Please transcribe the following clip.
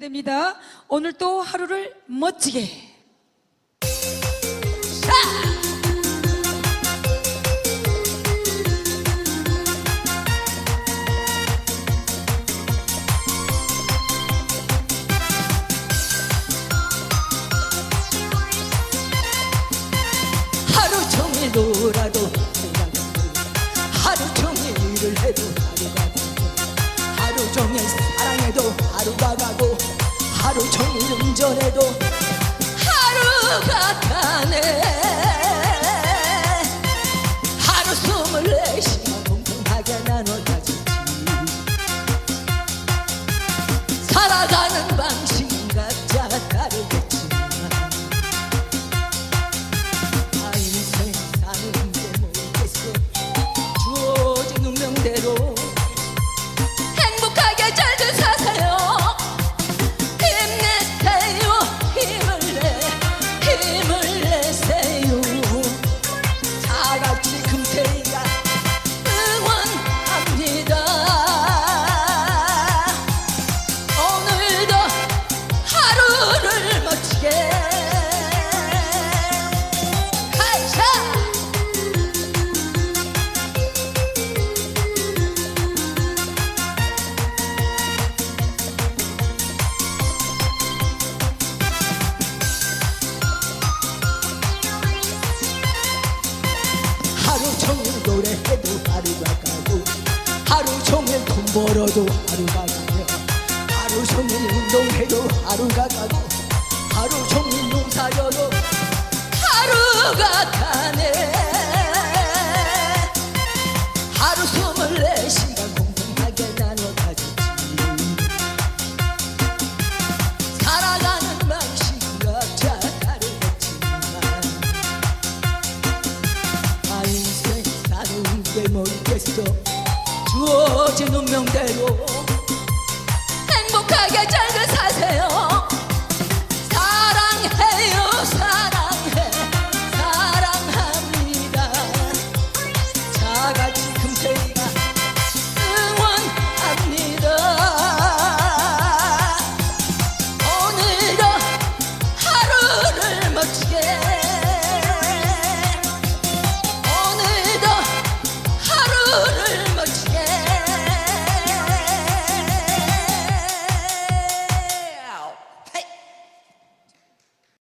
됩니다. 오늘 또 하루를 멋지게. 하루 종일 놀아도 하루 종일 일을 해도 하루가 하루 종일 사랑해도 하루가 운전해도 하루가 가네 종일 노래해도 하루가 가고 하루 종일 돈 벌어도 하루가 가며 하루 종일 운동해도 하루가 가고 하루 종일 농사져도 하루가 가네 뭐겠어 주어진 운명대로 행복하게 잘 사세요